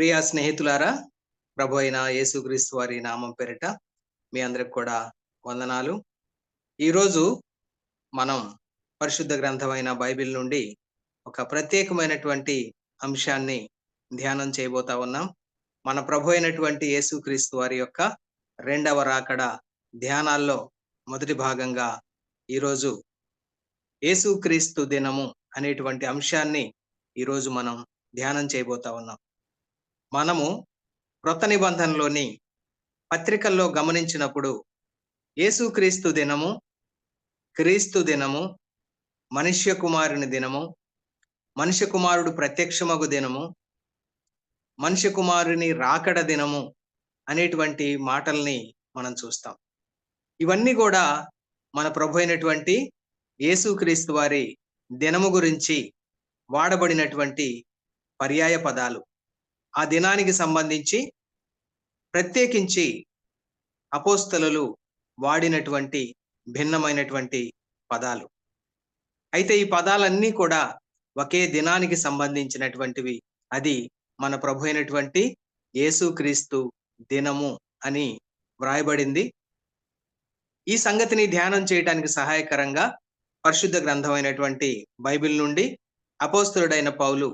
ప్రియా స్నేహితులారా ప్రభు అయిన యేసుక్రీస్తు వారి నామం పేరిట మీ అందరికి కూడా వందనాలు. ఈరోజు మనం పరిశుద్ధ గ్రంథమైన బైబిల్ నుండి ఒక ప్రత్యేకమైనటువంటి అంశాన్ని ధ్యానం చేయబోతా ఉన్నాం. మన ప్రభు అయినటువంటి యేసుక్రీస్తు వారి యొక్క రెండవ రాకడ ధ్యానాల్లో మొదటి భాగంగా ఈరోజు యేసుక్రీస్తు దినము అనేటువంటి అంశాన్ని ఈరోజు మనం ధ్యానం చేయబోతా ఉన్నాం. మనము క్రొత్త నిబంధనలోని పత్రికల్లో గమనించినప్పుడు యేసుక్రీస్తు దినము క్రీస్తు దినము మనుష్య కుమారుని దినము మనుష్య కుమారుడు ప్రత్యక్షమగు దినము మనుష్య కుమారుని రాకడ దినము అనేటువంటి మాటల్ని మనం చూస్తాం. ఇవన్నీ కూడా మన ప్రభు అయినటువంటి యేసుక్రీస్తు వారి దినము గురించి వాడబడినటువంటి పర్యాయ పదాలు. ఆ దినానికి సంబంధించి ప్రత్యేకించి అపోస్తలు వాడినటువంటి భిన్నమైనటువంటి పదాలు. అయితే ఈ పదాలన్నీ కూడా ఒకే దినానికి సంబంధించినటువంటివి. అది మన ప్రభు అయినటువంటి యేసుక్రీస్తు దినము అని వ్రాయబడింది. ఈ సంగతిని ధ్యానం చేయడానికి సహాయకరంగా పరిశుద్ధ గ్రంథమైనటువంటి బైబిల్ నుండి అపోస్తుడైన పౌలు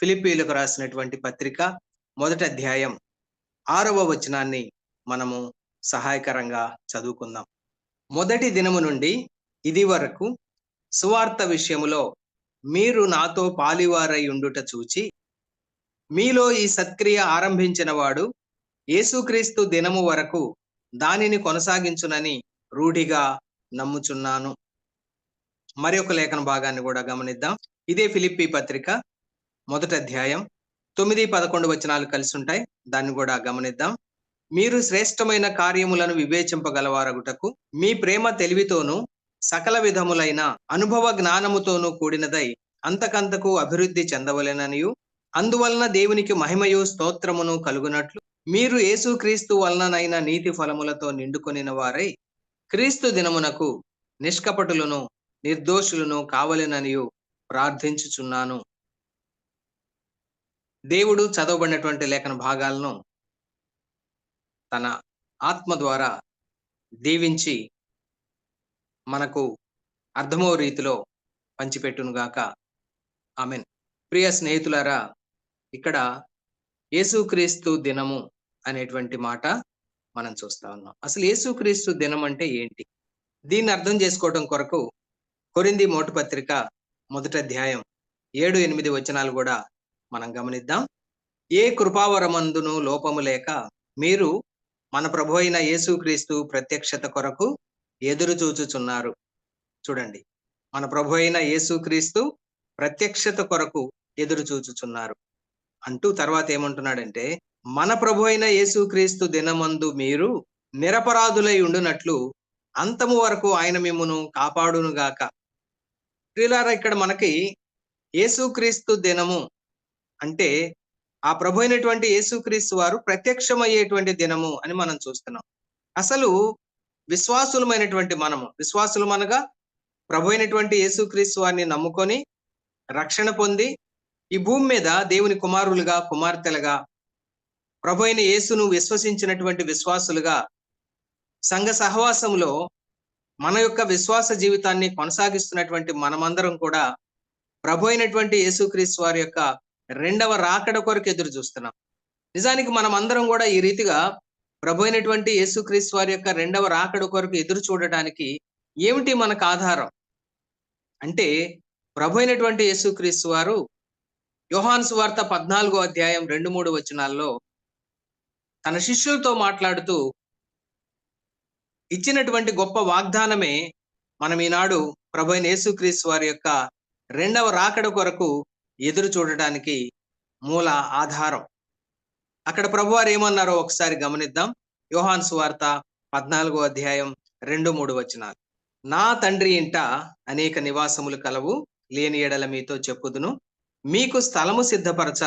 ఫిలిపీలకు రాసినటువంటి పత్రిక మొదటి అధ్యాయం ఆరవ వచనాన్ని మనము సహాయకరంగా చదువుకుందాం. మొదటి దినము నుండి ఇది వరకు సువార్త విషయములో మీరు నాతో పాలివారై ఉండుట చూచి మీలో ఈ సత్క్రియ ఆరంభించిన వాడు యేసుక్రీస్తు దినము వరకు దానిని కొనసాగించునని రూఢిగా నమ్ముచున్నాను. మరి ఒక లేఖన భాగాన్ని కూడా గమనిద్దాం. ఇదే ఫిలిప్పి పత్రిక మొదటి అధ్యాయం తొమ్మిది పదకొండు వచనాలు కలిసి ఉంటాయి. దాన్ని కూడా గమనిద్దాం. మీరు శ్రేష్టమైన కార్యములను వివేచింపగలవారగుటకు మీ ప్రేమ తెలివితోనూ సకల విధములైన అనుభవ జ్ఞానముతోనూ కూడినదై అంతకంతకు అభివృద్ధి చెందవలెననియు. అందువలన దేవునికి మహిమయు స్తోత్రమును కలుగునట్లు మీరు యేసుక్రీస్తు వలననైన నీతి ఫలములతో నిండుకొనిన వారై క్రీస్తు దినమునకు నిష్కపటులను నిర్దోషులను కావలెననియు ప్రార్థించుచున్నాను. దేవుడు చదవబడినటువంటి లేఖన భాగాలను తన ఆత్మ ద్వారా దీవించి మనకు అర్థమో రీతిలో పంచిపెట్టునుగాక. ఆమెన్. ప్రియ స్నేహితులారా ఇక్కడ యేసుక్రీస్తు దినము అనేటువంటి మాట మనం చూస్తా ఉన్నాం. అసలు యేసుక్రీస్తు దినం అంటే ఏంటి? దీన్ని అర్థం చేసుకోవడం కొరకు కొరింది మోటు పత్రిక మొదటి అధ్యాయం ఏడు ఎనిమిది వచనాలు కూడా మనం గమనిద్దాం. ఏ కృపావరమందును లోపము లేక మీరు మన ప్రభు అయిన యేసుక్రీస్తు ప్రత్యక్షత కొరకు ఎదురు చూచుచున్నారు. చూడండి. మన ప్రభు అయిన యేసుక్రీస్తు ప్రత్యక్షత కొరకు ఎదురు చూచుచున్నారు. అంటూ తర్వాత ఏమంటున్నాడంటే మన ప్రభు అయిన యేసుక్రీస్తు దినమందు మీరు నిరపరాధులై ఉండునట్లు అంతము వరకు ఆయన మిమ్మును కాపాడునుగాక. ప్రియులారా ఇక్కడ మనకి యేసుక్రీస్తు దినము అంటే ఆ ప్రభు అయినటువంటి యేసుక్రీస్తు వారు ప్రత్యక్షమయ్యేటువంటి దినము అని మనం చూస్తున్నాం. అసలు విశ్వాసులమైనటువంటి మనము విశ్వాసులం అనగా ప్రభు అయినటువంటి యేసుక్రీస్తు వారిని నమ్ముకొని రక్షణ పొంది ఈ భూమి మీద దేవుని కుమారులుగా కుమార్తెలుగా ప్రభు అయిన యేసును విశ్వసించినటువంటి విశ్వాసులుగా సంఘ సహవాసంలో మన యొక్క విశ్వాస జీవితాన్ని కొనసాగిస్తున్నటువంటి మనమందరం కూడా ప్రభు అయినటువంటి యేసుక్రీస్తు వారి యొక్క రెండవ రాకడ కొరకు ఎదురు చూస్తున్నాం. నిజానికి మనం అందరం కూడా ఈ రీతిగా ప్రభు అయినటువంటి యేసుక్రీస్తు వారి యొక్క రెండవ రాకడ కొరకు ఎదురు చూడటానికి ఏమిటి మనకు ఆధారం? అంటే ప్రభు అయినటువంటి యేసుక్రీస్తు వారు యోహాన్ సువార్త పద్నాలుగో అధ్యాయం రెండు మూడు వచనాల్లో తన శిష్యులతో మాట్లాడుతూ ఇచ్చినటువంటి గొప్ప వాగ్దానమే మనం ఈనాడు ప్రభు అయిన యేసుక్రీస్తు వారి యొక్క రెండవ రాకడ కొరకు ఎదురు చూడటానికి మూల ఆధారం. అక్కడ ప్రభువారు ఏమన్నారో ఒకసారి గమనిద్దాం. యోహాన్ సువార్త పద్నాలుగో అధ్యాయం రెండు మూడు వచనాలు. నా తండ్రి ఇంట అనేక నివాసములు కలవు లేని ఎడల మీతో చెప్పుదును. మీకు స్థలము సిద్ధపరచ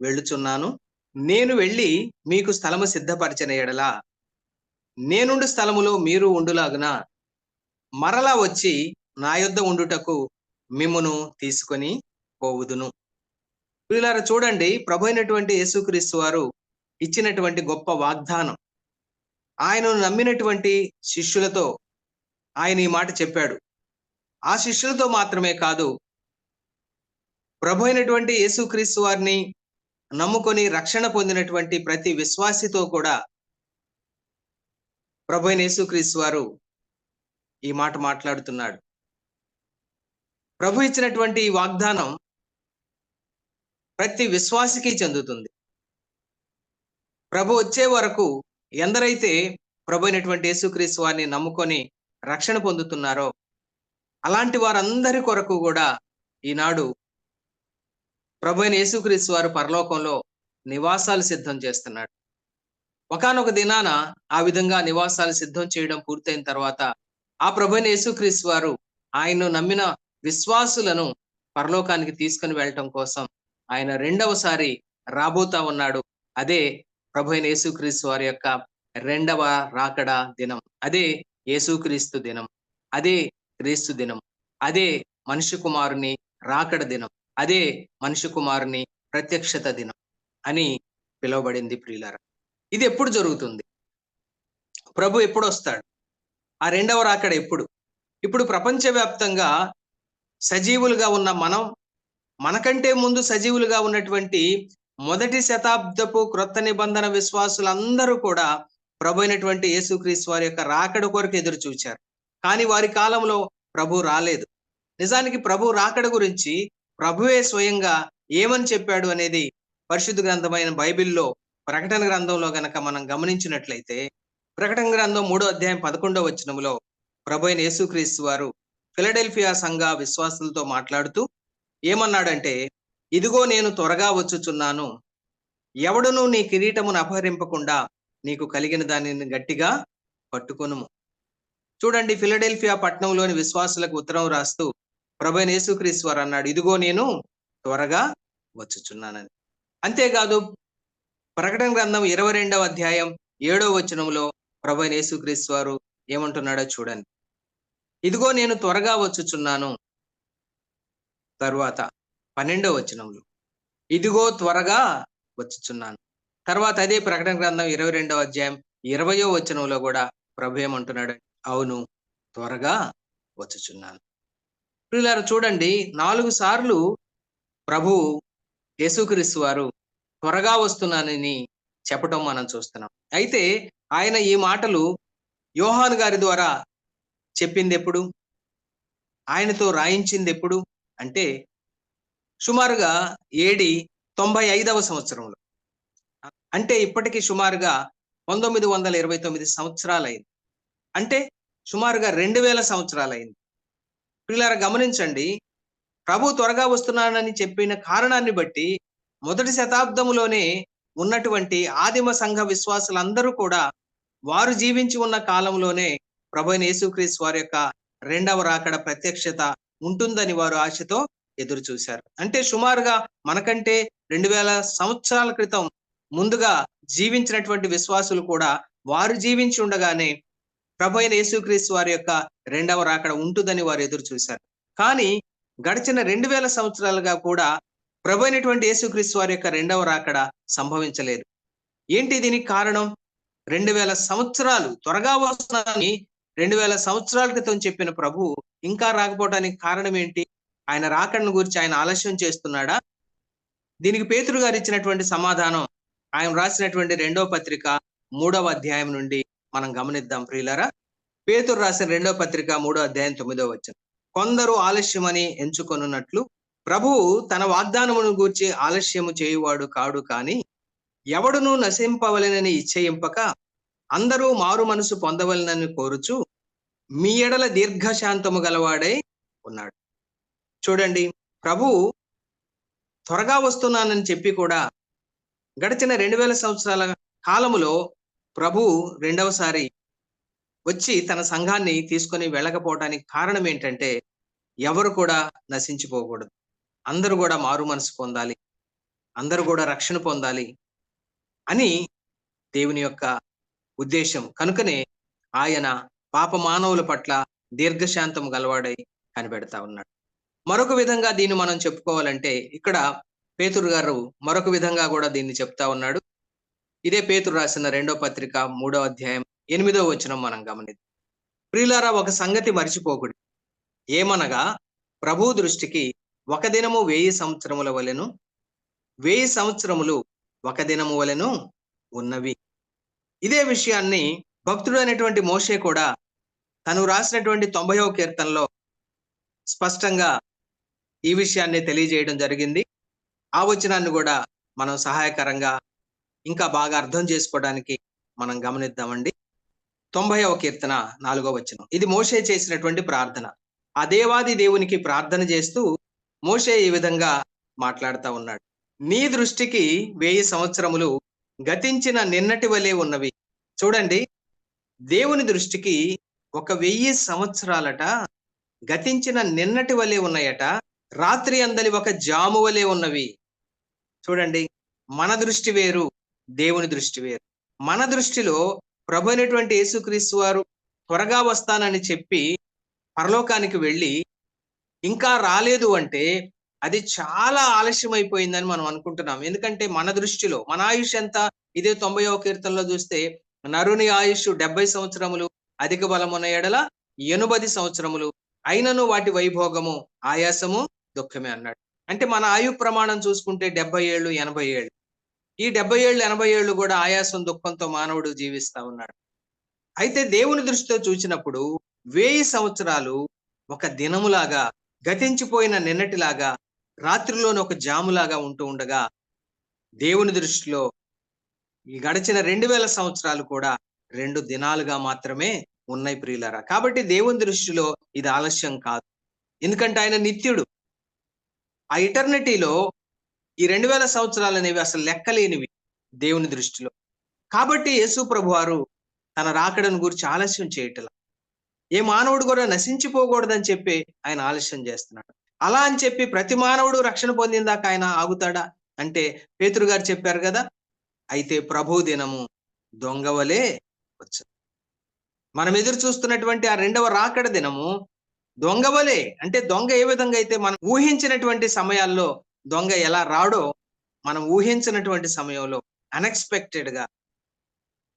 వెళ్ళుచున్నాను. నేను వెళ్ళి మీకు స్థలము సిద్ధపరచిన ఎడల. నేనుండు స్థలములో మీరు ఉండులాగున మరలా వచ్చి నా యొద్ద ఉండుటకు మిమ్మును తీసుకొని పోవుదును వీళ్ళారా చూడండి ప్రభు అయినటువంటి యేసుక్రీస్తు వారు ఇచ్చినటువంటి గొప్ప వాగ్దానం. ఆయనను నమ్మినటువంటి శిష్యులతో ఆయన ఈ మాట చెప్పాడు. ఆ శిష్యులతో మాత్రమే కాదు ప్రభు అయినటువంటి యేసుక్రీస్తు వారిని నమ్ముకొని రక్షణ పొందినటువంటి ప్రతి విశ్వాసితో కూడా ప్రభు అయిన యేసుక్రీస్తు వారు ఈ మాట మాట్లాడుతున్నాడు. ప్రభు ఇచ్చినటువంటి ఈ వాగ్దానం ప్రతి విశ్వాసికి చెందుతుంది. ప్రభు వచ్చే వరకు ఎందరైతే ప్రభు అయినటువంటి యేసుక్రీస్తు వారిని నమ్ముకొని రక్షణ పొందుతున్నారో అలాంటి వారందరి కొరకు కూడా ఈనాడు ప్రభు అయిన యేసుక్రీస్తు వారు పరలోకంలో నివాసాలు సిద్ధం చేస్తున్నాడు. ఒకనొక దినాన ఆ విధంగా నివాసాలు సిద్ధం చేయడం పూర్తయిన తర్వాత ఆ ప్రభు అయిన యేసుక్రీస్తు వారు ఆయన్ను నమ్మిన విశ్వాసులను పరలోకానికి తీసుకుని వెళ్ళటం కోసం ఆయన రెండవసారి రాబోతా ఉన్నాడు. అదే ప్రభు అయిన యేసుక్రీస్తు వారి యొక్క రెండవ రాకడ దినం. అదే యేసుక్రీస్తు దినం. అదే క్రీస్తు దినం. అదే మనిషి కుమారుని రాకడ దినం. అదే మనిషి కుమారుని ప్రత్యక్షత దినం అని పిలువబడింది ప్రియులార. ఇది ఎప్పుడు జరుగుతుంది? ప్రభు ఎప్పుడు వస్తాడు? ఆ రెండవ రాకడ ఎప్పుడు? ఇప్పుడు ప్రపంచవ్యాప్తంగా సజీవులుగా ఉన్న మనం మనకంటే ముందు సజీవులుగా ఉన్నటువంటి మొదటి శతాబ్దపు క్రొత్త నిబంధన విశ్వాసులందరూ కూడా ప్రభు అయినటువంటి యేసుక్రీస్తు వారి యొక్క రాకడ కొరకు ఎదురు చూచారు. కానీ వారి కాలంలో ప్రభు రాలేదు. నిజానికి ప్రభు రాకడ గురించి ప్రభువే స్వయంగా ఏమని చెప్పాడు అనేది పరిశుద్ధ గ్రంథమైన బైబిల్లో ప్రకటన గ్రంథంలో గనక మనం గమనించినట్లయితే ప్రకటన గ్రంథం మూడో అధ్యాయం పదకొండో వచనంలో ప్రభు అయిన యేసుక్రీస్తు వారు ఫిలడెల్ఫియా సంఘ విశ్వాసులతో మాట్లాడుతూ ఏమన్నాడంటే ఇదిగో నేను త్వరగా వచ్చుచున్నాను. ఎవడును నీ కిరీటమును అపహరింపకుండా నీకు కలిగిన దానిని గట్టిగా పట్టుకొనుము. చూడండి ఫిలడెల్ఫియా పట్టణంలోని విశ్వాసులకు ఉత్తరం రాస్తూ ప్రభు నేసుక్రీశ్వర్ అన్నాడు ఇదిగో నేను త్వరగా వచ్చుచున్నానని. అంతేకాదు ప్రకటన గ్రంథం ఇరవై రెండవ అధ్యాయం ఏడో వచనంలో ప్రభు యేసుక్రీస్తు ఏమంటున్నాడో చూడండి. ఇదిగో నేను త్వరగా వచ్చుచున్నాను. తరువాత పన్నెండవ వచనంలో ఇదిగో త్వరగా వచ్చుచున్నాను. తర్వాత అదే ప్రకటన గ్రంథం ఇరవై రెండవ అధ్యాయం ఇరవయో వచనంలో కూడా ప్రభు ఏమంటున్నాడు అవును త్వరగా వచ్చుచున్నాను. పిల్లలు చూడండి నాలుగు సార్లు ప్రభు యేసుక్రీస్తు వారు త్వరగా వస్తున్నానని చెప్పటం మనం చూస్తున్నాం. అయితే ఆయన ఈ మాటలు యోహాన్ గారి ద్వారా చెప్పింది ఎప్పుడు ఆయనతో రాయించింది ఎప్పుడు అంటే సుమారుగా ఏడి తొంభై ఐదవ సంవత్సరంలో. అంటే ఇప్పటికి సుమారుగా పంతొమ్మిది వందల ఇరవై తొమ్మిది సంవత్సరాలైంది. అంటే సుమారుగా రెండు వేల సంవత్సరాలైంది. పిల్లల గమనించండి. ప్రభు త్వరగా వస్తున్నానని చెప్పిన కారణాన్ని బట్టి మొదటి శతాబ్దంలోనే ఉన్నటువంటి ఆదిమ సంఘ విశ్వాసులందరూ కూడా వారు జీవించి ఉన్న కాలంలోనే ప్రభు యేసుక్రీస్తు వారి యొక్క రెండవ రాకడ ప్రత్యక్షత ఉంటుందని వారు ఆశతో ఎదురు చూశారు. అంటే సుమారుగా మనకంటే రెండు వేల సంవత్సరాల క్రితం ముందుగా జీవించినటువంటి విశ్వాసులు కూడా వారు జీవించి ఉండగానే ప్రభు అయిన యేసుక్రీస్తు వారి యొక్క రెండవ రాకడ ఉంటుందని వారు ఎదురు చూశారు. కానీ గడిచిన రెండు వేల సంవత్సరాలుగా కూడా ప్రభు అయినటువంటి యేసుక్రీస్తు వారి యొక్క రెండవ రాకడ సంభవించలేదు. ఏంటి దీనికి కారణం? రెండు వేల సంవత్సరాలు త్వరగా వస్తున్నానని రెండు వేల సంవత్సరాల క్రితం చెప్పిన ప్రభు ఇంకా రాకపోవడానికి కారణం ఏంటి? ఆయన రాకడను గురించి ఆయన ఆలస్యం చేస్తున్నాడా? దీనికి పేతురు గారు ఇచ్చినటువంటి సమాధానం ఆయన రాసినటువంటి రెండవ పత్రిక మూడవ అధ్యాయం నుండి మనం గమనిద్దాం ప్రియులరా. పేతురు రాసిన రెండవ పత్రిక మూడో అధ్యాయం తొమ్మిదో వచ్చిన కొందరు ఆలస్యమని ఎంచుకొనున్నట్లు ప్రభువు తన వాగ్దానమును గూర్చి ఆలస్యము చేయువాడు కాడు కాని ఎవడును నశింపవలెనని ఇచ్చయింపక అందరూ మారు మనసు పొందవలనని కోరుచు మీ ఎడల దీర్ఘశాంతము గలవాడై ఉన్నాడు. చూడండి ప్రభు త్వరగా వస్తున్నానని చెప్పి కూడా గడిచిన రెండు వేల సంవత్సరాల కాలములో ప్రభు రెండవసారి వచ్చి తన సంఘాన్ని తీసుకొని వెళ్ళకపోవటానికి కారణం ఏంటంటే ఎవరు కూడా నశించిపోకూడదు. అందరూ కూడా మారు మనసు పొందాలి అందరూ కూడా రక్షణ పొందాలి అని దేవుని యొక్క ఉద్దేశం. కనుకనే ఆయన పాప మానవుల పట్ల దీర్ఘశాంతం గలవాడై కనిపెడతా ఉన్నాడు. మరొక విధంగా దీన్ని మనం చెప్పుకోవాలంటే ఇక్కడ పేతురు గారు మరొక విధంగా కూడా దీన్ని చెప్తా ఉన్నాడు. ఇదే పేతురు రాసిన రెండో పత్రిక మూడో అధ్యాయం ఎనిమిదో వచనం మనం గమనిద్దాం. ప్రియులారా ఒక సంగతి మర్చిపోకుడి ఏమనగా ప్రభు దృష్టికి ఒక దినము వెయ్యి సంవత్సరముల వలెను వెయ్యి సంవత్సరములు ఒక దినము వలెను ఉన్నవి. ఇదే విషయాన్ని భక్తుడు అనేటువంటి మోషే కూడా తను రాసినటువంటి తొంభైవ కీర్తనలో స్పష్టంగా ఈ విషయాన్ని తెలియజేయడం జరిగింది. ఆ వచనాన్ని కూడా మనం సహాయకరంగా ఇంకా బాగా అర్థం చేసుకోవడానికి మనం గమనిద్దామండి. తొంభైవ కీర్తన నాలుగో వచనం. ఇది మోషే చేసినటువంటి ప్రార్థన. ఆ దేవాది దేవునికి ప్రార్థన చేస్తూ మోషే ఈ విధంగా మాట్లాడుతూ ఉన్నాడు. నీ దృష్టికి వెయ్యి సంవత్సరములు గతించిన నిన్నటి వలె ఉన్నవి. చూడండి దేవుని దృష్టికి ఒక వెయ్యి సంవత్సరాలట గతించిన నిన్నటి వలె ఉన్నాయట రాత్రి అందలి ఒక జాము వలె ఉన్నవి. చూడండి మన దృష్టి వేరు దేవుని దృష్టి వేరు. మన దృష్టిలో ప్రభు అయినటువంటి యేసుక్రీస్తు వారు త్వరగా వస్తానని చెప్పి పరలోకానికి వెళ్ళి ఇంకా రాలేదు అంటే అది చాలా ఆలస్యం అయిపోయిందని మనం అనుకుంటున్నాం. ఎందుకంటే మన దృష్టిలో మన ఆయుష్ ఎంత? ఇదే తొంభైవ కీర్తనలో చూస్తే నరుని ఆయుష్ డెబ్బై సంవత్సరములు అధిక బలమున్న ఎడల ఎనుబది సంవత్సరములు అయినను వాటి వైభోగము ఆయాసము దుఃఖమే అన్నాడు. అంటే మన ఆయు ప్రమాణం చూసుకుంటే డెబ్బై ఏళ్ళు ఎనభై ఏళ్ళు. ఈ డెబ్బై ఏళ్ళు ఎనభై ఏళ్ళు కూడా ఆయాసం దుఃఖంతో మానవుడు జీవిస్తా ఉన్నాడు. అయితే దేవుని దృష్టితో చూసినప్పుడు వెయ్యి సంవత్సరాలు ఒక దినములాగా గతించిపోయిన నిన్నటిలాగా రాత్రిలోని ఒక జాములాగా ఉంటూ ఉండగా దేవుని దృష్టిలో ఈ గడిచిన రెండు వేల సంవత్సరాలు కూడా రెండు దినాలుగా మాత్రమే ఉన్నాయి ప్రియులరా. కాబట్టి దేవుని దృష్టిలో ఇది ఆలస్యం కాదు. ఎందుకంటే ఆయన నిత్యుడు. ఆ ఇటర్నిటీలో ఈ రెండు వేల సంవత్సరాలు అనేవి అసలు లెక్కలేనివి దేవుని దృష్టిలో. కాబట్టి యేసు ప్రభు వారు తన రాకడను గురించి ఆలస్యం చేయటం ఏ మానవుడు కూడా నశించిపోకూడదని చెప్పి ఆయన ఆలస్యం చేస్తున్నాడు. అలా అని చెప్పి ప్రతి మానవుడు రక్షణ పొందిందాక ఆయన ఆగుతాడా? అంటే పేతురు గారు చెప్పారు కదా అయితే ప్రభు దినము దొంగవలే వచ్చు మనం ఎదురు చూస్తున్నటువంటి ఆ రెండవ రాకడ దినము దొంగవలే అంటే దొంగ ఏ విధంగా అయితే మనం ఊహించినటువంటి సమయాల్లో దొంగ ఎలా రాడో మనం ఊహించినటువంటి సమయంలో అన్ఎక్స్పెక్టెడ్గా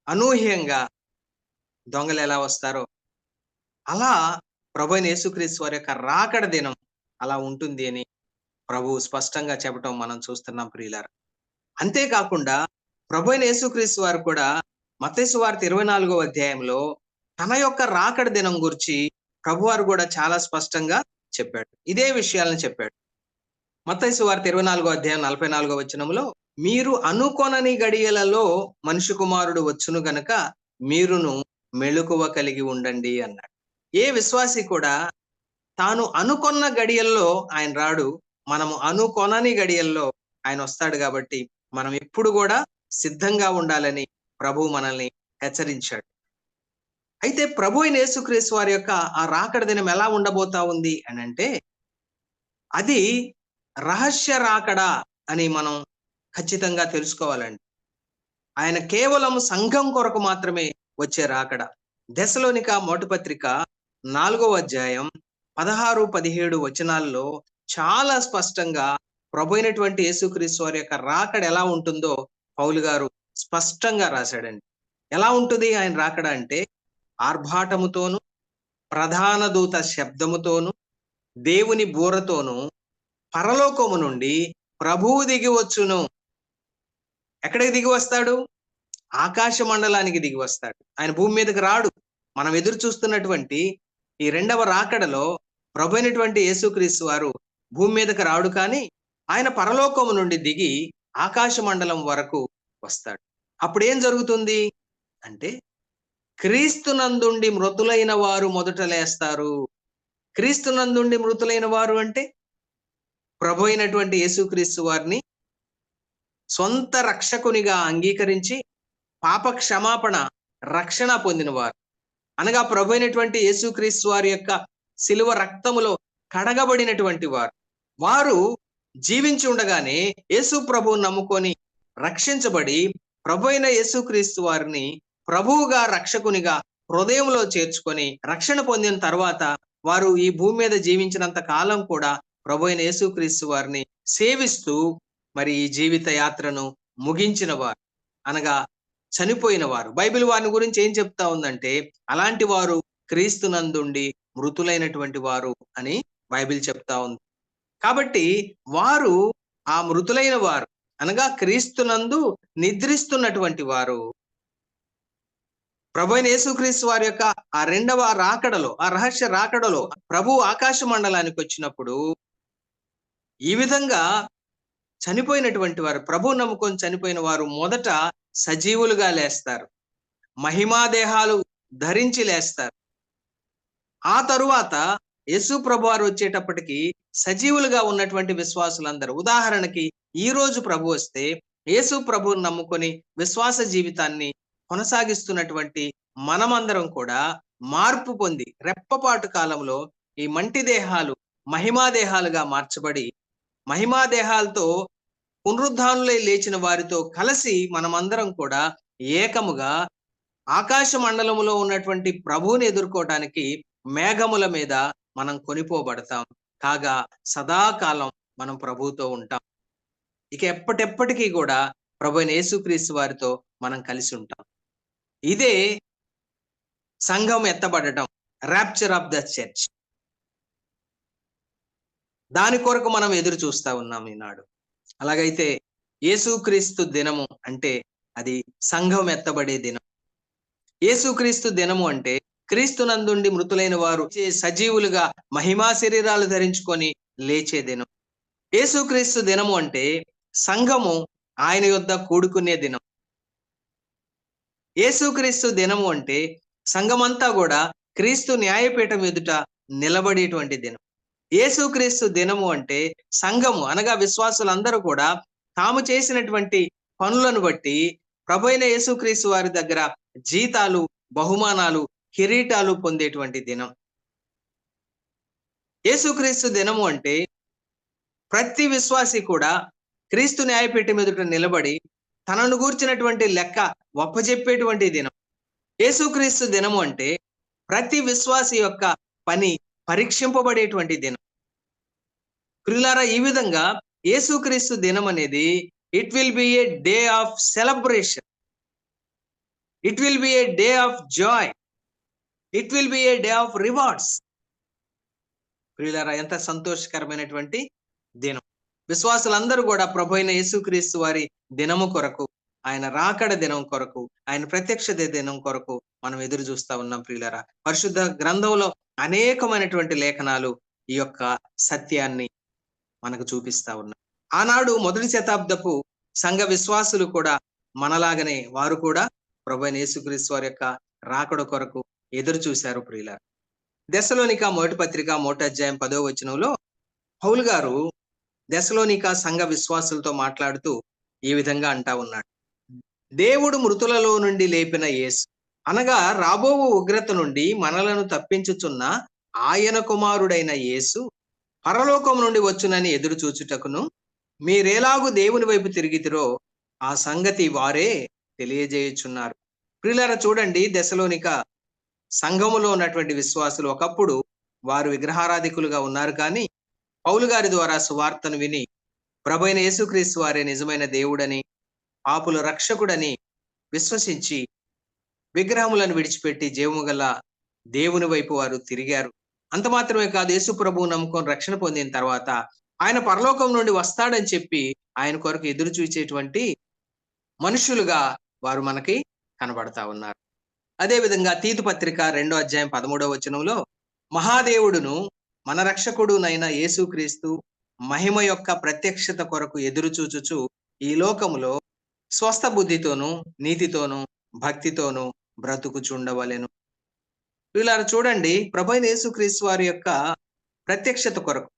అనూహ్యంగా దొంగలు ఎలా వస్తారో అలా ప్రభు యేసుక్రీస్తు వారి యొక్క రాకడ దినం అలా ఉంటుంది అని ప్రభు స్పష్టంగా చెప్పటం మనం చూస్తున్నాం ప్రియులారా. అంతేకాకుండా ప్రభు యేసుక్రీస్తు వారు కూడా మతేసు వార్త ఇరవై నాలుగో అధ్యాయంలో తన యొక్క రాకడ దినం గురించి ప్రభువారు కూడా చాలా స్పష్టంగా చెప్పాడు. ఇదే విషయాలను చెప్పాడు. మతైసు వార్త ఇరవై నాలుగో అధ్యాయం నలభై నాలుగో వచనంలో మీరు అనుకొనని గడియలలో మనిషి కుమారుడు వచ్చును గనక మీరును మెళుకువ కలిగి ఉండండి అన్నాడు. ఏ విశ్వాసి కూడా తాను అనుకొన్న గడియల్లో ఆయన రాడు. మనము అనుకొనని గడియల్లో ఆయన వస్తాడు కాబట్టి మనం ఎప్పుడు కూడా సిద్ధంగా ఉండాలని ప్రభు మనల్ని హెచ్చరించాడు. అయితే ప్రభు అయిన యేసుక్రీస్తు వారి యొక్క ఆ రాకడ దినం ఎలా ఉండబోతా ఉంది అని అంటే అది రహస్య రాకడ అని మనం ఖచ్చితంగా తెలుసుకోవాలండి. ఆయన కేవలం సంఘం కొరకు మాత్రమే వచ్చే రాకడ. దశలోనిక మోటుపత్రిక నాలుగో అధ్యాయం పదహారు పదిహేడు వచనాల్లో చాలా స్పష్టంగా ప్రభు అయినటువంటి యేసుక్రీస్తు వారి యొక్క రాకడ ఎలా ఉంటుందో పౌలు గారు స్పష్టంగా రాశాడండి. ఎలా ఉంటుంది ఆయన రాకడ అంటే ఆర్భాటముతోను ప్రధాన దూత శబ్దముతోను దేవుని బూరతోను పరలోకము నుండి ప్రభువు దిగి వచ్చును. ఎక్కడికి దిగి వస్తాడు? ఆకాశ మండలానికి దిగి వస్తాడు. ఆయన భూమి మీదకి రాడు. మనం ఎదురు చూస్తున్నటువంటి ఈ రెండవ రాకడలో ప్రభు అయినటువంటి యేసుక్రీస్తు వారు భూమి మీదకి రాడు కానీ ఆయన పరలోకము నుండి దిగి ఆకాశ మండలం వరకు వస్తాడు. అప్పుడు ఏం జరుగుతుంది? అంటే క్రీస్తునందుండి మృతులైన వారు మొదట లేస్తారు. క్రీస్తునందుండి మృతులైన వారు అంటే ప్రభు అయినటువంటి యేసుక్రీస్తు వారిని సొంత రక్షకునిగా అంగీకరించి పాప క్షమాపణ రక్షణ పొందినవారు. అనగా ప్రభు అయినటువంటి యేసుక్రీస్తు వారి యొక్క శిలువ రక్తములో కడగబడినటువంటి వారు. వారు జీవించి ఉండగానే యేసు ప్రభువు నమ్ముకొని రక్షించబడి ప్రభు అయిన యేసుక్రీస్తు వారిని ప్రభువుగా రక్షకునిగా హృదయంలో చేర్చుకొని రక్షణ పొందిన తర్వాత వారు ఈ భూమి మీద జీవించినంత కాలం కూడా ప్రభు అయిన యేసుక్రీస్తు వారిని సేవిస్తూ మరి ఈ జీవిత యాత్రను ముగించిన వారు. అనగా చనిపోయిన వారు. బైబిల్ వారిని గురించి ఏం చెప్తా ఉందంటే అలాంటి వారు క్రీస్తునందుండి మృతులైనటువంటి వారు అని బైబిల్ చెప్తా ఉంది. కాబట్టి వారు ఆ మృతులైన వారు అనగా క్రీస్తునందు నిద్రిస్తున్నటువంటి వారు ప్రభు యేసుక్రీస్తు వారి యొక్క ఆ రెండవ రాకడలో ఆ రహస్య రాకడలో ప్రభు ఆకాశ మండలానికి వచ్చినప్పుడు ఈ విధంగా చనిపోయినటువంటి వారు ప్రభు నమ్ముకొని చనిపోయిన వారు మొదట సజీవులుగా లేస్తారు. మహిమా దేహాలు ధరించి లేస్తారు. ఆ తరువాత యేసు ప్రభు వారు వచ్చేటప్పటికి సజీవులుగా ఉన్నటువంటి విశ్వాసులందరూ ఉదాహరణకి ఈ రోజు ప్రభు వస్తే యేసు ప్రభువుని నమ్ముకొని విశ్వాస జీవితాన్ని కొనసాగిస్తున్నటువంటి మనమందరం కూడా మార్పు పొంది రెప్పపాటు కాలంలో ఈ మంటి దేహాలు మహిమా దేహాలుగా మార్చబడి మహిమా దేహాలతో పునరుద్ధానులై లేచిన వారితో కలిసి మనమందరం కూడా ఏకముగా ఆకాశ మండలములో ఉన్నటువంటి ప్రభువుని ఎదుర్కోవటానికి మేఘముల మీద మనం కొనిపోబడతాం. కాగా సదాకాలం మనం ప్రభువుతో ఉంటాం. ఇక ఎప్పటెప్పటికీ కూడా ప్రభు యేసుక్రీస్తు వారితో మనం కలిసి ఉంటాం. ఇదే సంఘం ఎత్తబడటం ర్యాప్చర్ ఆఫ్ ద చర్చ్ దాని కొరకు మనం ఎదురు చూస్తా ఉన్నాం ఈనాడు. అలాగైతే యేసుక్రీస్తు దినము అంటే అది సంఘం ఎత్తబడే దినం. యేసుక్రీస్తు దినము అంటే క్రీస్తునందుండి మృతులైన వారు సజీవులుగా మహిమా శరీరాలు ధరించుకొని లేచే దినం. యేసుక్రీస్తు దినము అంటే సంఘము ఆయన యొద్ద కూడుకునే దినం. యేసుక్రీస్తు దినము అంటే సంఘమంతా కూడా క్రీస్తు న్యాయపీఠం ఎదుట నిలబడేటువంటి దినం. యేసుక్రీస్తు దినము అంటే సంఘము అనగా విశ్వాసులందరూ కూడా తాము చేసినటువంటి పనులను బట్టి ప్రభు అయిన యేసుక్రీస్తు వారి దగ్గర జీతాలు బహుమానాలు కిరీటాలు పొందేటువంటి దినం. యేసుక్రీస్తు దినము అంటే ప్రతి విశ్వాసి కూడా క్రీస్తు న్యాయపేట మీదుట నిలబడి తనను గూర్చినటువంటి లెక్క ఒప్పజెప్పేటువంటి దినం. యేసుక్రీస్తు దినము అంటే ప్రతి విశ్వాసి యొక్క పని పరీక్షింపబడేటువంటి దినం. క్రిలారా ఈ విధంగా యేసుక్రీస్తు దినం అనేది it will be a day of celebration. It will be a day of joy. It will be a day of rewards ప్రియులారా ఎంత సంతోషకరమైనటువంటి దినం. విశ్వాసులందరూ కూడా ప్రభు అయిన యేసుక్రీస్తు వారి దినము కొరకు ఆయన రాకడ దినం కొరకు ఆయన ప్రత్యక్ష దినం కొరకు మనం ఎదురు చూస్తా ఉన్నాం ప్రియులరా. పరిశుద్ధ గ్రంథంలో అనేకమైనటువంటి లేఖనాలు ఈ యొక్క సత్యాన్ని మనకు చూపిస్తా ఉన్నాయి ఆనాడు మొదటి శతాబ్దపు సంఘ విశ్వాసులు కూడా మనలాగనే వారు కూడా ప్రభు అయిన యేసుక్రీస్తు వారి యొక్క రాకడ కొరకు ఎదురు చూశారు ప్రియుల. దశలోనిక మొదటి పత్రిక మొదటి అధ్యాయం పదో వచనంలో పౌలు గారు దశలోనిక సంఘ విశ్వాసులతో మాట్లాడుతూ ఈ విధంగా అంటా ఉన్నాడు. దేవుడు మృతులలో నుండి లేపిన యేసు అనగా రాబో ఉగ్రత నుండి మనలను తప్పించుచున్న ఆయన కుమారుడైన యేసు పరలోకం నుండి వచ్చునని ఎదురు చూచుటకును మీరేలాగు దేవుని వైపు తిరిగితిరో ఆ సంగతి వారే తెలియజేయుచున్నారు. ప్రియులార చూడండి దశలోనిక సంఘములో ఉన్నటువంటి విశ్వాసులు ఒకప్పుడు వారు విగ్రహారాధికులుగా ఉన్నారు కానీ పౌలు గారి ద్వారా సువార్తను విని ప్రభైన యేసుక్రీస్తు వారే నిజమైన దేవుడని పాపుల రక్షకుడని విశ్వసించి విగ్రహములను విడిచిపెట్టి జీవము గల దేవుని వైపు వారు తిరిగారు. అంత మాత్రమే కాదు యేసు ప్రభువు నమ్ముకొని రక్షణ పొందిన తర్వాత ఆయన పరలోకం నుండి వస్తాడని చెప్పి ఆయన కొరకు ఎదురు చూచేటువంటి మనుషులుగా వారు మనకి కనబడతా ఉన్నారు. అదే విధంగా తీతు పత్రిక రెండో అధ్యాయం పదమూడవ వచనంలో మహాదేవుడును మన రక్షకుడునైన యేసుక్రీస్తు మహిమ యొక్క ప్రత్యక్షత కొరకు ఎదురు చూచుచు ఈ లోకములో స్వస్థ బుద్ధితోనూ నీతితోనూ భక్తితోనూ బ్రతుకుచుండవలెను. వీళ్ళారు చూడండి ప్రభైన యేసుక్రీస్తు వారి యొక్క ప్రత్యక్షత కొరకు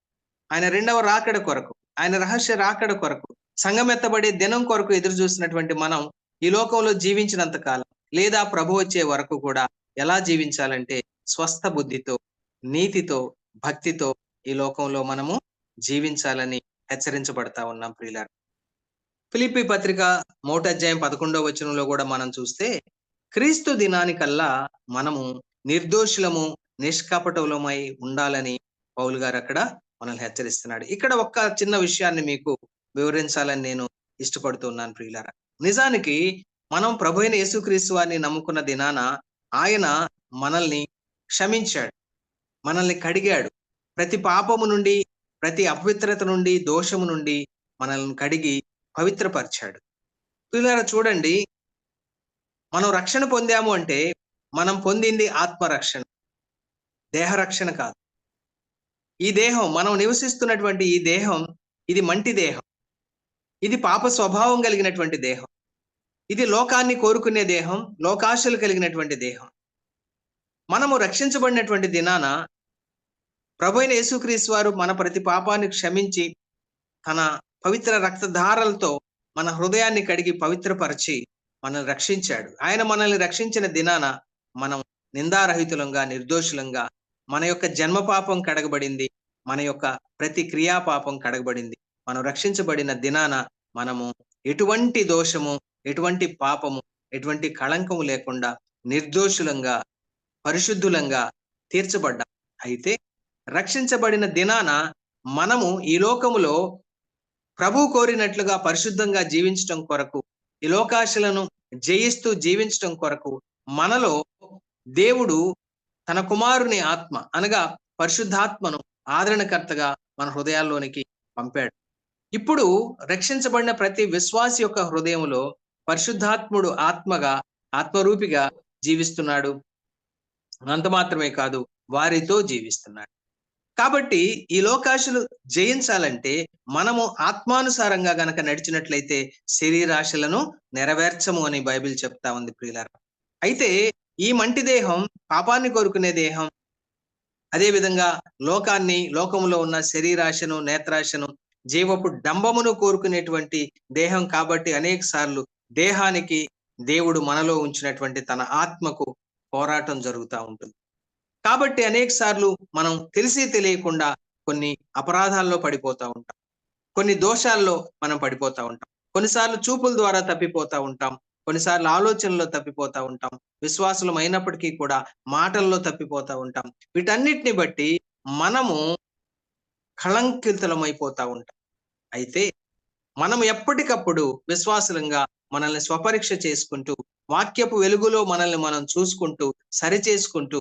ఆయన రెండవ రాకడ కొరకు ఆయన రహస్య రాకడ కొరకు సంగమెత్తబడే దినం కొరకు ఎదురు చూసినటువంటి మనం ఈ లోకంలో జీవించినంత కాలం లేదా ప్రభు వచ్చే వరకు కూడా ఎలా జీవించాలంటే స్వస్థ బుద్ధితో నీతితో భక్తితో ఈ లోకంలో మనము జీవించాలని హెచ్చరించబడతా ఉన్నాం ప్రియులారు. ఫిలిపి పత్రిక మోటధ్యాయం పదకొండవ వచనంలో కూడా మనం చూస్తే క్రీస్తు దినానికల్లా మనము నిర్దోషులము నిష్కపటములమై ఉండాలని పౌలు గారు అక్కడ మనల్ని హెచ్చరిస్తున్నాడు. ఇక్కడ ఒక్క చిన్న విషయాన్ని మీకు వివరించాలని నేను ఇష్టపడుతున్నాను ప్రియులారా. నిజానికి మనం ప్రభు అయిన యేసుక్రీస్తు వారిని నమ్ముకున్న దినాన ఆయన మనల్ని క్షమించాడు. మనల్ని కడిగాడు. ప్రతి పాపము నుండి ప్రతి అపవిత్రత నుండి దోషము నుండి మనల్ని కడిగి పవిత్రపరిచాడు. పిల్లల చూడండి. మనం రక్షణ పొందాము అంటే మనం పొందింది ఆత్మరక్షణ. దేహరక్షణ కాదు. ఈ దేహం మనం నివసిస్తున్నటువంటి ఈ దేహం ఇది మంటి దేహం. ఇది పాప స్వభావం కలిగినటువంటి దేహం. ఇది లోకాన్ని కోరుకునే దేహం లోకాశలు కలిగినటువంటి దేహం. మనము రక్షించబడినటువంటి దినాన ప్రభు అయిన యేసుక్రీస్తు వారు మన ప్రతి పాపాన్ని క్షమించి తన పవిత్ర రక్తధారలతో మన హృదయాన్ని కడిగి పవిత్రపరిచి మనల్ని రక్షించాడు. ఆయన మనల్ని రక్షించిన దినాన మనం నిందారహితులంగా నిర్దోషులంగా మన యొక్క జన్మ పాపం కడగబడింది మన యొక్క ప్రతి క్రియా పాపం కడగబడింది. మనం రక్షించబడిన దినాన మనము ఎటువంటి దోషము ఎటువంటి పాపము ఎటువంటి కళంకము లేకుండా నిర్దోషులంగా పరిశుద్ధులంగా తీర్చబడ్డాం. అయితే రక్షించబడిన దినాన మనము ఈ లోకములో ప్రభు కోరినట్లుగా పరిశుద్ధంగా జీవించటం కొరకు ఈ లోకాశలను జయిస్తూ జీవించటం కొరకు మనలో దేవుడు తన కుమారుని ఆత్మ అనగా పరిశుద్ధాత్మను ఆదరణకర్తగా మన హృదయాల్లోనికి పంపాడు. ఇప్పుడు రక్షించబడిన ప్రతి విశ్వాసి యొక్క హృదయంలో పరిశుద్ధాత్ముడు ఆత్మగా ఆత్మరూపిగా జీవిస్తున్నాడు. అంత మాత్రమే కాదు వారితో జీవిస్తున్నాడు. కాబట్టి ఈ లోకాశలు జయించాలంటే మనము ఆత్మానుసారంగా గనక నడిచినట్లయితే శరీరాశలను నెరవేర్చము అని బైబిల్ చెప్తా ఉంది ప్రియులారా. అయితే ఈ మంటి దేహం పాపాన్ని కోరుకునే దేహం అదే విధంగా లోకాన్ని లోకములో ఉన్న శరీరాశను నేత్రాశను జీవపు డంబమును కోరుకునేటువంటి దేహం కాబట్టి అనేక సార్లు దేహానికి దేవుడు మనలో ఉంచినటువంటి తన ఆత్మకు పోరాటం జరుగుతూ ఉంటుంది. కాబట్టి అనేక సార్లు మనం తెలిసి తెలియకుండా కొన్ని అపరాధాల్లో పడిపోతా ఉంటాం. కొన్ని దోషాల్లో మనం పడిపోతా ఉంటాం. కొన్నిసార్లు చూపుల ద్వారా తప్పిపోతా ఉంటాం. కొన్నిసార్లు ఆలోచనలో తప్పిపోతా ఉంటాం. విశ్వాసులం అయినప్పటికీ కూడా మాటల్లో తప్పిపోతా ఉంటాం. వీటన్నిటిని బట్టి మనము కళంకితులమైపోతూ ఉంటాం. అయితే మనం ఎప్పటికప్పుడు విశ్వాసంగా మనల్ని స్వపరీక్ష చేసుకుంటూ వాక్యపు వెలుగులో మనల్ని మనం చూసుకుంటూ సరి చేసుకుంటూ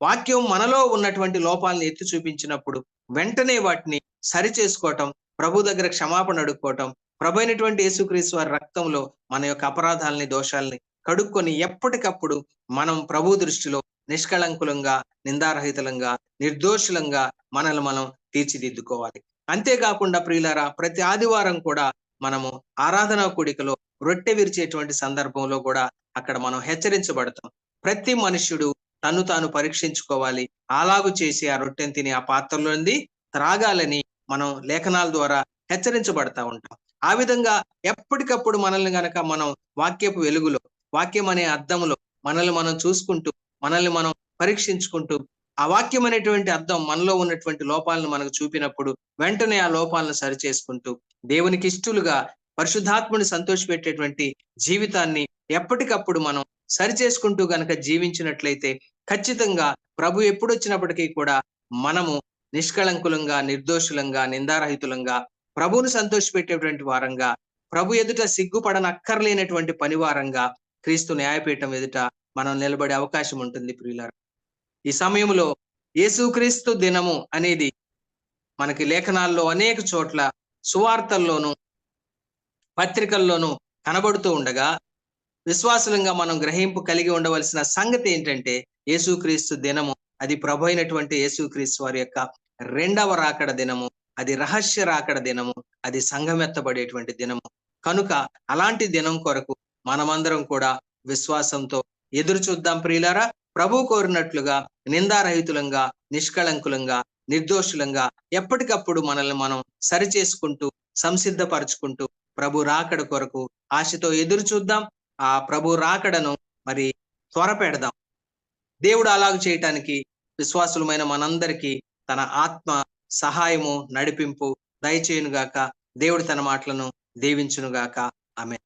వాక్యం మనలో ఉన్నటువంటి లోపాలను ఎత్తి చూపించినప్పుడు వెంటనే వాటిని సరి చేసుకోవటం ప్రభు దగ్గర క్షమాపణ అడుక్కోవటం ప్రభు అయినటువంటి యేసుక్రీస్తు వారి రక్తంలో మన యొక్క అపరాధాలని దోషాలని కడుక్కొని ఎప్పటికప్పుడు మనం ప్రభు దృష్టిలో నిష్కళంకులంగా నిందారహితులంగా నిర్దోషులంగా మనల్ని మనం తీర్చిదిద్దుకోవాలి. అంతేకాకుండా ప్రియులారా ప్రతి ఆదివారం కూడా మనము ఆరాధనా కూడికలో రొట్టె విరిచేటువంటి సందర్భంలో కూడా అక్కడ మనం హెచ్చరించబడతాం. ప్రతి మనుష్యుడు తను తాను పరీక్షించుకోవాలి. అలాగు చేసి ఆ రొట్టెని తిని ఆ పాత్రలోంది త్రాగాలని మనం లేఖనాల ద్వారా హెచ్చరించబడతా ఉంటాం. ఆ విధంగా ఎప్పటికప్పుడు మనల్ని గనక మనం వాక్యపు వెలుగులో వాక్యం అనే అర్థంలో మనల్ని మనం చూసుకుంటూ మనల్ని మనం పరీక్షించుకుంటూ ఆ వాక్యం అనేటువంటి అర్థం మనలో ఉన్నటువంటి లోపాలను మనకు చూపినప్పుడు వెంటనే ఆ లోపాలను సరి చేసుకుంటూ దేవునికి ఇష్టలుగా పరిశుద్ధాత్మని సంతోషపెట్టేటువంటి జీవితాన్ని ఎప్పటికప్పుడు మనం సరి చేసుకుంటూ గనక జీవించినట్లయితే ఖచ్చితంగా ప్రభు ఎప్పుడొచ్చినప్పటికీ కూడా మనము నిష్కళంకులంగా నిర్దోషులంగా నిందారహితులంగా ప్రభువును సంతోషపెట్టేటువంటి వారంగా ప్రభు ఎదుట సిగ్గుపడనక్కర్లేనటువంటి పనివారంగా క్రీస్తు న్యాయపీఠం ఎదుట మనం నిలబడే అవకాశం ఉంటుంది ప్రియులారు. ఈ సమయంలో యేసుక్రీస్తు దినము అనేది మనకి లేఖనాల్లో అనేక చోట్ల సువార్తల్లోనూ పత్రికల్లోనూ కనబడుతూ ఉండగా విశ్వాసులంగా మనం గ్రహింపు కలిగి ఉండవలసిన సంగతి ఏంటంటే యేసుక్రీస్తు దినము అది ప్రభు అయినటువంటి యేసుక్రీస్తు వారి యొక్క రెండవ రాకడ దినము అది రహస్య రాకడ దినము అది సంఘమెత్తబడేటువంటి దినము. కనుక అలాంటి దినం కొరకు మనమందరం కూడా విశ్వాసంతో ఎదురు చూద్దాం ప్రియులారా. ప్రభు కోరినట్లుగా నిందారహితులంగా నిష్కళంకులంగా నిర్దోషులంగా ఎప్పటికప్పుడు మనల్ని మనం సరి చేసుకుంటూ సంసిద్ధపరచుకుంటూ ప్రభు రాకడ కొరకు ఆశతో ఎదురు చూద్దాం. ఆ ప్రభు రాకడను మరి త్వరపెడదాం. దేవుడు అలాగ చేయటానికి విశ్వాసులమైన మనందరికీ తన ఆత్మ సహాయము నడిపింపు దయచేయునుగాక. దేవుడు తన మాటలను దీవించునుగాక. ఆమె